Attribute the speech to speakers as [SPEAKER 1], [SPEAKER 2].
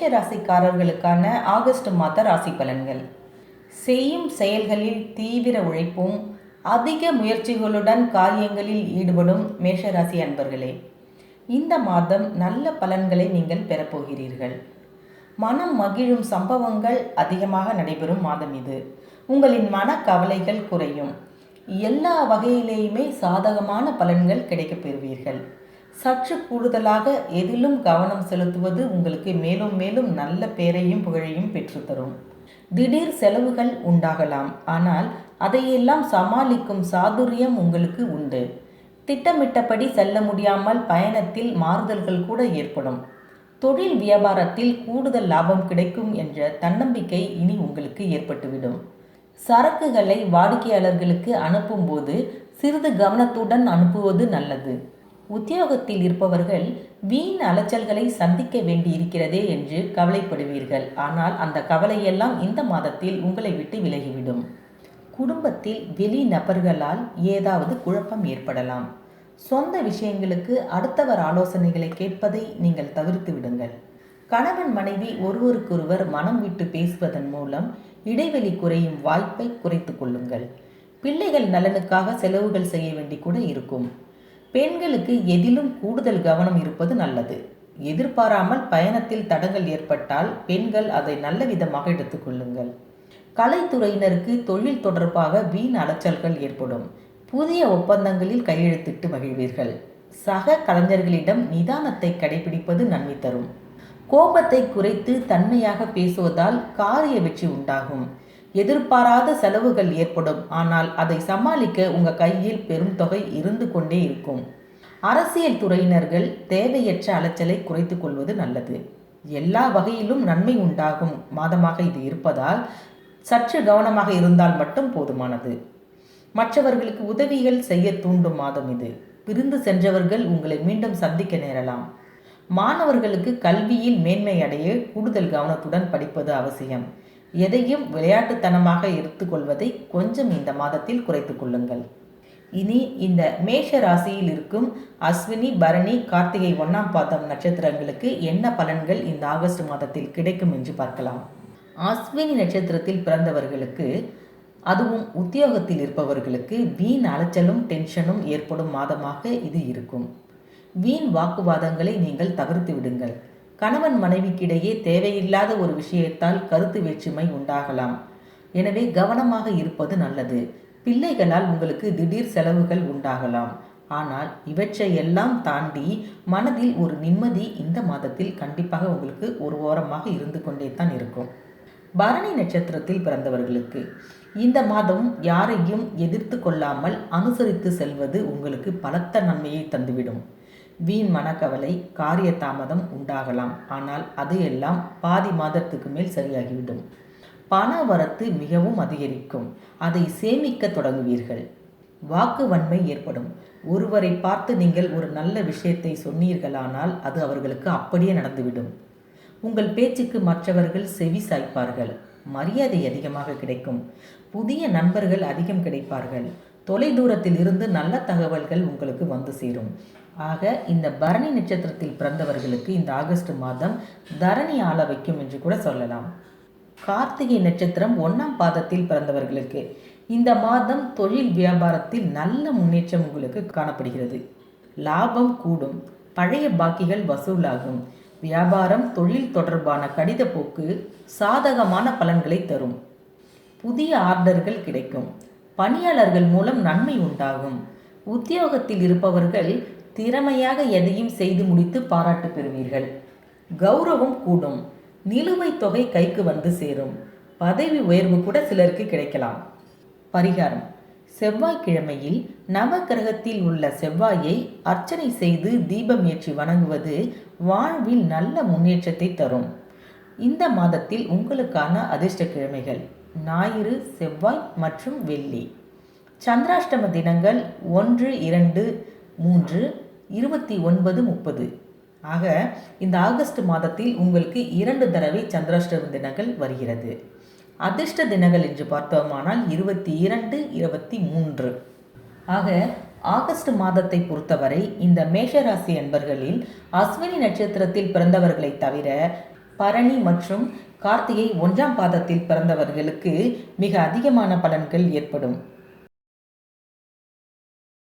[SPEAKER 1] மேஷ ராசிக்காரர்களுக்கான ஆகஸ்ட் மாத ராசி பலன்கள். செய்யும் செயல்களில் தீவிர உழைப்பும் அதிக முயற்சிகளுடன் காரியங்களில் ஈடுபடும் மேஷராசி அன்பர்களே இந்த மாதம் நல்ல பலன்களை நீங்கள் பெறப்போகிறீர்கள். மனம் மகிழும் சம்பவங்கள் அதிகமாக நடைபெறும் மாதம் இது. உங்களின் மனக்கவலைகள் குறையும். எல்லா வகையிலேயுமே சாதகமான பலன்கள் கிடைக்கப் பெறுவீர்கள். சற்று கூடுதலாக எதிலும் கவனம் செலுத்துவது உங்களுக்கு மேலும் மேலும் நல்ல பேரையும் புகழையும் பெற்றுத்தரும். திடீர் செலவுகள் உண்டாகலாம். ஆனால் அதையெல்லாம் சமாளிக்கும் சாதுரியம் உங்களுக்கு உண்டு. திட்டமிட்டபடி செல்ல முடியாமல் பயணத்தில் மாறுதல்கள் கூட ஏற்படும். தொழில் வியாபாரத்தில் கூடுதல் லாபம் கிடைக்கும் என்ற தன்னம்பிக்கை இனி உங்களுக்கு ஏற்பட்டுவிடும். சரக்குகளை வாடிக்கையாளர்களுக்கு அனுப்பும்போது சிறிது கவனத்துடன் அனுப்புவது நல்லது. உத்தியோகத்தில் இருப்பவர்கள் வீண் அலைச்சல்களை சந்திக்க வேண்டியிருக்கிறதே என்று கவலைப்படுவீர்கள். ஆனால் அந்த கவலையெல்லாம் இந்த மாதத்தில் உங்களை விட்டு விலகிவிடும். குடும்பத்தில் வெளி நபர்களால் ஏதாவது குழப்பம் ஏற்படலாம். சொந்த விஷயங்களுக்கு அடுத்தவர் ஆலோசனைகளை கேட்பதை நீங்கள் தவிர்த்து விடுங்கள். கணவன் மனைவி ஒருவருக்கொருவர் மனம் விட்டு பேசுவதன் மூலம் இடைவெளி குறையும் வாய்ப்பை குறைத்து கொள்ளுங்கள். பிள்ளைகள் நலனுக்காக செலவுகள் செய்ய வேண்டி கூட இருக்கும். பெண்களுக்கு எதிலும் கூடுதல் கவனம் இருப்பது நல்லது. எதிர்பாராமல் பயணத்தில் தடங்கள் ஏற்பட்டால் பெண்கள் அதை நல்ல விதமாக எடுத்துக்கொள்ளுங்கள் கலைத்துறையினருக்கு தொழில் தொடர்பாக வீண் அலைச்சல்கள் ஏற்படும். புதிய ஒப்பந்தங்களில் கையெழுத்திட்டு மகிழ்வீர்கள். சக கலைஞர்களிடம் நிதானத்தை கடைபிடிப்பது நன்மை தரும். கோபத்தை குறைத்து தன்மையாக பேசுவதால் காரிய வெற்றி உண்டாகும். எதிர்பாராத செலவுகள் ஏற்படும். ஆனால் அதை சமாளிக்க உங்கள் கையில் பெரும் தொகை இருந்து கொண்டே இருக்கும். அரசியல் துறையினர்கள் தேவையற்ற அலைச்சலை குறைத்து கொள்வது நல்லது. எல்லா வகையிலும் நன்மை உண்டாகும். மாதமாக இது இருப்பதால் சற்று கவனமாக இருந்தால் மட்டும் போதுமானது. மற்றவர்களுக்கு உதவிகள் செய்ய தூண்டும் மாதம் இது. பிரிந்து சென்றவர்கள் உங்களை மீண்டும் சந்திக்க நேரலாம். மாணவர்களுக்கு கல்வியில் மேன்மை அடைய கூடுதல் கவனத்துடன் படிப்பது அவசியம். எதையும் விளையாட்டுத்தனமாக எடுத்துக்கொள்வதை கொஞ்சம் இந்த மாதத்தில் குறைத்து கொள்ளுங்கள். இனி இந்த மேஷ ராசியில் இருக்கும் அஸ்வினி பரணி கார்த்திகை ஒன்னாம் பாதம் நட்சத்திரங்களுக்கு என்ன பலன்கள் இந்த ஆகஸ்ட் மாதத்தில் கிடைக்கும் என்று பார்க்கலாம். அஸ்வினி நட்சத்திரத்தில் பிறந்தவர்களுக்கு அதுவும் உத்தியோகத்தில் இருப்பவர்களுக்கு வீண் அலைச்சலும் டென்ஷனும் ஏற்படும் மாதமாக இது இருக்கும். வீண் வாக்குவாதங்களை நீங்கள் தவிர்த்து விடுங்கள். கணவன் மனைவிக்கிடையே தேவையில்லாத ஒரு விஷயத்தால் கருத்து வேற்றுமை உண்டாகலாம். எனவே கவனமாக இருப்பது நல்லது. பிள்ளைகளால் உங்களுக்கு திடீர் செலவுகள் உண்டாகலாம். ஆனால் இவற்றையெல்லாம் தாண்டி மனதில் ஒரு நிம்மதி இந்த மாதத்தில் கண்டிப்பாக உங்களுக்கு ஒரு ஓரமாக இருந்து கொண்டே தான் இருக்கும். பரணி நட்சத்திரத்தில் பிறந்தவர்களுக்கு இந்த மாதம் யாரையும் எதிர்த்து கொள்ளாமல் அனுசரித்து செல்வது உங்களுக்கு பலத்த நன்மையை தந்துவிடும். வீண் மனக்கவலை காரிய தாமதம் உண்டாகலாம். ஆனால் அது எல்லாம் பாதி மாதத்துக்கு மேல் சரியாகிவிடும். பண வரத்து மிகவும் அதிகரிக்கும். அதை சேமிக்க தொடங்குவீர்கள். வாக்கு வன்மை ஏற்படும். ஒருவரை பார்த்து நீங்கள் ஒரு நல்ல விஷயத்தை சொன்னீர்களானால் அது அவர்களுக்கு அப்படியே நடந்துவிடும். உங்கள் பேச்சுக்கு மற்றவர்கள் செவி சாய்ப்பார்கள். மரியாதை அதிகமாக கிடைக்கும். புதிய நண்பர்கள் அதிகம் கிடைப்பார்கள். தொலைதூரத்தில் இருந்து நல்ல தகவல்கள் உங்களுக்கு வந்து சேரும். ஆக இந்த பரணி நட்சத்திரத்தில் பிறந்தவர்களுக்கு இந்த ஆகஸ்ட் மாதம் தரணி ஆள வைக்கும் என்று கூட சொல்லலாம். கார்த்திகை நட்சத்திரம் ஒன்றாம் பாதத்தில் பிறந்தவர்களுக்கு இந்த மாதம் தொழில் வியாபாரத்தில் நல்ல முன்னேற்றம் உங்களுக்கு காணப்படுகிறது. லாபம் கூடும் பழைய பாக்கிகள் வசூலாகும். வியாபாரம் தொழில் தொடர்பான கடித போக்கு சாதகமான பலன்களை தரும். புதிய ஆர்டர்கள் கிடைக்கும். பணியாளர்கள் மூலம் நன்மை உண்டாகும். உத்தியோகத்தில் இருப்பவர்கள் திறமையாக எதையும் செய்து முடித்து பாராட்டு பெறுவீர்கள். கௌரவம் கூடும். நிலுவைத் தொகை கைக்கு வந்து சேரும். பதவி உயர்வு கூட சிலருக்கு கிடைக்கலாம். பரிகாரம். செவ்வாய்க்கிழமையில் நவக்கிரகத்தில் உள்ள செவ்வாயை அர்ச்சனை செய்து தீபம் ஏற்றி வணங்குவது வாழ்வில் நல்ல முன்னேற்றத்தை தரும். இந்த மாதத்தில் உங்களுக்கான அதிர்ஷ்ட கிழமைகள் ஞாயிறு செவ்வாய் மற்றும் வெள்ளி. சந்திராஷ்டம தினங்கள் ஒன்று இரண்டு மூன்று இருபத்தி ஒன்பது முப்பது. ஆக இந்த ஆகஸ்ட் மாதத்தில் உங்களுக்கு இரண்டு தடவை சந்திராஷ்டம தினங்கள் வருகிறது. அதிர்ஷ்ட தினங்கள் என்று பார்த்தோமானால் இருபத்தி இரண்டு இருபத்தி மூன்று. ஆக ஆகஸ்ட் மாதத்தை பொறுத்தவரை இந்த மேஷராசி அன்பர்களில் அஸ்வினி நட்சத்திரத்தில் பிறந்தவர்களை தவிர பரணி மற்றும் கார்த்திகை ஒன்றாம் பாதத்தில் பிறந்தவர்களுக்கு மிக அதிகமான பலன்கள் ஏற்படும்.